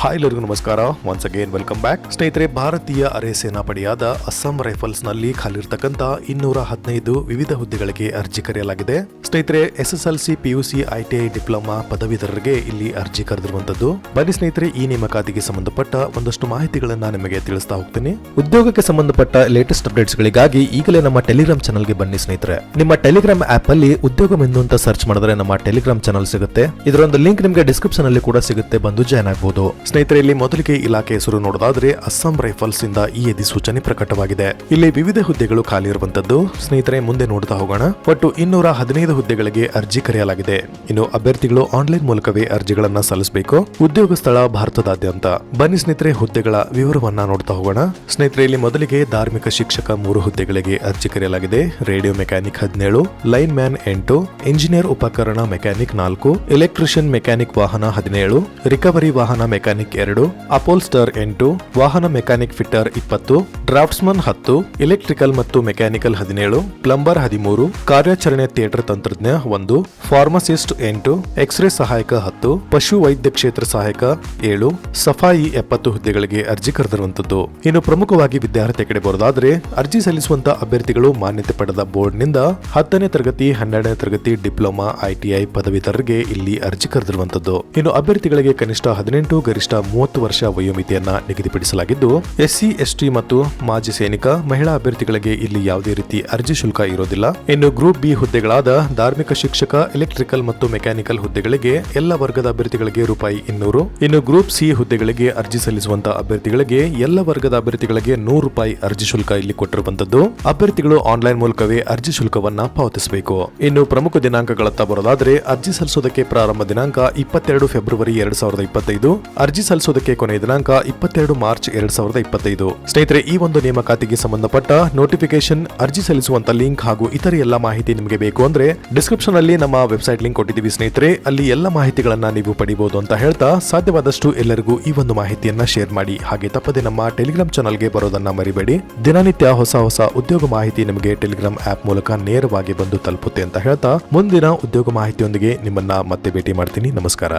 Hi ಎಲ್ಲರಿಗೂ ನಮಸ್ಕಾರ. Once again welcome back ಸ್ನೇಹಿತರೆ, ಭಾರತೀಯ ಅರೆ ಸೇನಾಪಡೆಯಾದ ಅಸ್ಸಾಂ ರೈಫಲ್ಸ್ನಲ್ಲಿ ಖಾಲಿರ್ತಕ್ಕಂತ ಇನ್ನೂರ ಹದಿನೈದು ವಿವಿಧ ಹುದ್ದೆಗಳಿಗೆ ಅರ್ಜಿ ಕರೆಯಲಾಗಿದೆ. ಸ್ನೇಹಿತರೆ S S L C PUC ITI diploma ಪದವೀಧರರಿಗೆ ಇಲ್ಲಿ ಅರ್ಜಿ ಕರೆದಿರುವಂತದ್ದು ಬನ್ನಿ ಸ್ನೇಹಿತರೆ, ಈ ನೇಮಕಾತಿಗೆ ಸಂಬಂಧಪಟ್ಟ ಒಂದಷ್ಟು ಮಾಹಿತಿಗಳನ್ನ ನಿಮಗೆ ತಿಳಿಸ್ತಾ ಹೋಗ್ತೀನಿ. ಉದ್ಯೋಗಕ್ಕೆ ಸಂಬಂಧಪಟ್ಟ ಲೇಟೆಸ್ಟ್ ಅಪ್ಡೇಟ್ಸ್ ಗಳಿಗಾಗಿ ಈಗಲೇ ನಮ್ಮ ಟೆಲಿಗ್ರಾಮ್ ಚಾನಲ್ಗೆ ಬನ್ನಿ ಸ್ನೇಹಿತರೆ. ನಿಮ್ಮ ಟೆಲಿಗ್ರಾಮ್ ಆಪ್ ಅಲ್ಲಿ ಉದ್ಯೋಗ ಮೆಂದು ಅಂತ ಸರ್ಚ್ ಮಾಡಿದ್ರೆ ನಮ್ಮ ಟೆಲಿಗ್ರಾಮ್ ಚಾನಲ್ ಸಿಗುತ್ತೆ. ಇದರ ಒಂದು ಲಿಂಕ್ ನಿಮಗೆ ಡಿಸ್ಕ್ರಿಪ್ಷನ್ ಅಲ್ಲಿ ಕೂಡ ಸಿಗುತ್ತೆ. ಬಂದು ಜಾಯ್ನ್ ಆಗಬಹುದು ಸ್ನೇಹಿತರೆ ಇಲ್ಲಿ ಮೊದಲಿಗೆ ಇಲಾಖೆ ಹೆಸರು ನೋಡೋದಾದ್ರೆ ಅಸ್ಸಾಂ ರೈಫಲ್ಸ್ ಇಂದ ಈ ಅಧಿಸೂಚನೆ ಪ್ರಕಟವಾಗಿದೆ. ಇಲ್ಲಿ ವಿವಿಧ ಹುದ್ದೆಗಳು ಖಾಲಿ ಇರುವಂತದ್ದು ಸ್ನೇಹಿತರೆ ಮುಂದೆ ನೋಡ್ತಾ ಹೋಗೋಣ. ಒಟ್ಟು ಇನ್ನೂರ ಹದಿನೈದು ಹುದ್ದೆಗಳಿಗೆ ಅರ್ಜಿ ಕರೆಯಲಾಗಿದೆ. ಇನ್ನು ಅಭ್ಯರ್ಥಿಗಳು ಆನ್ಲೈನ್ ಮೂಲಕವೇ ಅರ್ಜಿಗಳನ್ನ ಸಲ್ಲಿಸಬೇಕು. ಉದ್ಯೋಗ ಸ್ಥಳ ಭಾರತದಾದ್ಯಂತ. ಬನ್ನಿ ಸ್ನೇಹಿತರೆ ಹುದ್ದೆಗಳ ವಿವರವನ್ನ ನೋಡ್ತಾ ಹೋಗೋಣ. ಸ್ನೇಹಿತರೆ ಇಲ್ಲಿ ಮೊದಲಿಗೆ ಧಾರ್ಮಿಕ ಶಿಕ್ಷಕ ಮೂರು ಹುದ್ದೆಗಳಿಗೆ ಅರ್ಜಿ ಕರೆಯಲಾಗಿದೆ. ರೇಡಿಯೋ ಮೆಕ್ಯಾನಿಕ್ ಹದಿನೇಳು, ಲೈನ್ ಮ್ಯಾನ್ ಎಂಟು, ಇಂಜಿನಿಯರ್ ಉಪಕರಣ ಮೆಕ್ಯಾನಿಕ್ ನಾಲ್ಕು, ಎಲೆಕ್ಟ್ರಿಷಿಯನ್ ಮೆಕ್ಯಾನಿಕ್ ವಾಹನ ಹದಿನೇಳು, ರಿಕವರಿ ವಾಹನ ಮೆಕ್ಯಾನಿಕ್ ಎರಡು, ಅಪೋಲ್ಸ್ಟರ್ ಎಂಟು, ವಾಹನ ಮೆಕ್ಯಾನಿಕ್ ಫಿಟ್ಟರ್ ಇಪ್ಪತ್ತು, ಡ್ರಾಫ್ಟ್ಸ್ಮನ್ ಹತ್ತು, ಎಲೆಕ್ಟ್ರಿಕಲ್ ಮತ್ತು ಮೆಕ್ಯಾನಿಕಲ್ ಹದಿನೇಳು, ಪ್ಲಂಬರ್ ಹದಿಮೂರು, ಕಾರ್ಯಾಚರಣೆ ಥಿಯೇಟರ್ ತಂತ್ರಜ್ಞ ಒಂದು, ಫಾರ್ಮಸಿಸ್ಟ್ ಎಂಟು, ಎಕ್ಸ್ರೇ ಸಹಾಯಕ ಹತ್ತು, ಪಶು ವೈದ್ಯ ಕ್ಷೇತ್ರ ಸಹಾಯಕ ಏಳು, ಸಫಾಯಿ ಎಪ್ಪತ್ತು ಹುದ್ದೆಗಳಿಗೆ ಅರ್ಜಿ ಕರೆದಿರುವಂತದ್ದು ಇನ್ನು ಪ್ರಮುಖವಾಗಿ ವಿದ್ಯಾರ್ಥಿ ಕಡೆ ಬರೋದಾದ್ರೆ, ಅರ್ಜಿ ಸಲ್ಲಿಸುವಂತ ಅಭ್ಯರ್ಥಿಗಳು ಮಾನ್ಯತೆ ಪಡೆದ ಬೋರ್ಡ್ನಿಂದ ಹತ್ತನೇ ತರಗತಿ, ಹನ್ನೆರಡನೇ ತರಗತಿ ಡಿಪ್ಲೊಮಾ ಐಟಿಐ ಪದವೀಧರರಿಗೆ ಇಲ್ಲಿ ಅರ್ಜಿ ಕರೆದಿರುವಂತದ್ದು ಇನ್ನು ಅಭ್ಯರ್ಥಿಗಳಿಗೆ ಕನಿಷ್ಠ ಹದಿನೆಂಟು ಗರಿಷ್ಠ ಮೂವತ್ತು ವರ್ಷ ವಯೋಮಿತಿಯನ್ನ ನಿಗದಿಪಡಿಸಲಾಗಿದ್ದು, ಎಸ್ಸಿ, ಎಸ್ಟಿ ಮತ್ತು ಮಾಜಿ ಸೈನಿಕ, ಮಹಿಳಾ ಅಭ್ಯರ್ಥಿಗಳಿಗೆ ಇಲ್ಲಿ ಯಾವುದೇ ರೀತಿ ಅರ್ಜಿ ಶುಲ್ಕ ಇರೋದಿಲ್ಲ. ಇನ್ನು ಗ್ರೂಪ್ ಬಿ ಹುದ್ದೆಗಳಾದ ಧಾರ್ಮಿಕ ಶಿಕ್ಷಕ, ಎಲೆಕ್ಟ್ರಿಕಲ್ ಮತ್ತು ಮೆಕ್ಯಾನಿಕಲ್ ಹುದ್ದೆಗಳಿಗೆ ಎಲ್ಲ ವರ್ಗದ ಅಭ್ಯರ್ಥಿಗಳಿಗೆ ರೂಪಾಯಿ ಇನ್ನೂರು. ಇನ್ನು ಗ್ರೂಪ್ ಸಿ ಹುದ್ದೆಗಳಿಗೆ ಅರ್ಜಿ ಸಲ್ಲಿಸುವಂತ ಅಭ್ಯರ್ಥಿಗಳಿಗೆ ಎಲ್ಲ ವರ್ಗದ ಅಭ್ಯರ್ಥಿಗಳಿಗೆ ನೂರು ರೂಪಾಯಿ ಅರ್ಜಿ ಶುಲ್ಕ ಇಲ್ಲಿ ಕೊಟ್ಟಿರುವಂತದ್ದು. ಅಭ್ಯರ್ಥಿಗಳು ಆನ್ಲೈನ್ ಮೂಲಕವೇ ಅರ್ಜಿ ಶುಲ್ಕವನ್ನ ಪಾವತಿಸಬೇಕು. ಇನ್ನು ಪ್ರಮುಖ ದಿನಾಂಕಗಳತ್ತ ಬರೋದಾದ್ರೆ, ಅರ್ಜಿ ಸಲ್ಲಿಸೋದಕ್ಕೆ ಪ್ರಾರಂಭ ದಿನಾಂಕ ಇಪ್ಪತ್ತೆರಡು ಫೆಬ್ರವರಿ ಎರಡ್ ಸಾವಿರದ ಇಪ್ಪತ್ತೈದು. ಅರ್ಜಿ ಸಲ್ಲಿಸೋದಕ್ಕೆ ಕೊನೆಯ ದಿನಾಂಕ ಇಪ್ಪತ್ತೆರಡು ಮಾರ್ಚ್ ಎರಡ್ ಸಾವಿರದ ಇಪ್ಪತ್ತೈದು. ಸ್ನೇಹಿತರೆ, ಈ ಒಂದು ನೇಮಕಾತಿಗೆ ಸಂಬಂಧಪಟ್ಟ ನೋಟಿಫಿಕೇಶನ್ ಅರ್ಜಿ ಸಲ್ಲಿಸುವಂತ ಲಿಂಕ್ ಹಾಗೂ ಇತರೆ ಎಲ್ಲ ಮಾಹಿತಿ ನಿಮಗೆ ಬೇಕು ಅಂದ್ರೆ ಡಿಸ್ಕ್ರಿಪ್ಷನ್ ಅಲ್ಲಿ ನಮ್ಮ ವೆಬ್ಸೈಟ್ ಲಿಂಕ್ ಕೊಟ್ಟಿದ್ದೀವಿ ಸ್ನೇಹಿತರೆ. ಅಲ್ಲಿ ಎಲ್ಲ ಮಾಹಿತಿಗಳನ್ನ ನೀವು ಪಡಿಬಹುದು ಅಂತ ಹೇಳ್ತಾ ಸಾಧ್ಯವಾದಷ್ಟು ಎಲ್ಲರಿಗೂ ಈ ಒಂದು ಮಾಹಿತಿಯನ್ನ ಶೇರ್ ಮಾಡಿ. ಹಾಗೆ ತಪ್ಪದೆ ನಮ್ಮ ಟೆಲಿಗ್ರಾಮ್ ಚಾನಲ್ಗೆ ಬರೋದನ್ನ ಮರಿಬೇಡಿ. ದಿನನಿತ್ಯ ಹೊಸ ಹೊಸ ಉದ್ಯೋಗ ಮಾಹಿತಿ ನಿಮಗೆ ಟೆಲಿಗ್ರಾಮ್ ಆಪ್ ಮೂಲಕ ನೇರವಾಗಿ ಬಂದು ತಲುಪುತ್ತೆ ಅಂತ ಹೇಳ್ತಾ ಮುಂದಿನ ಉದ್ಯೋಗ ಮಾಹಿತಿಯೊಂದಿಗೆ ನಿಮ್ಮನ್ನ ಮತ್ತೆ ಭೇಟಿ ಮಾಡ್ತೀನಿ. ನಮಸ್ಕಾರ.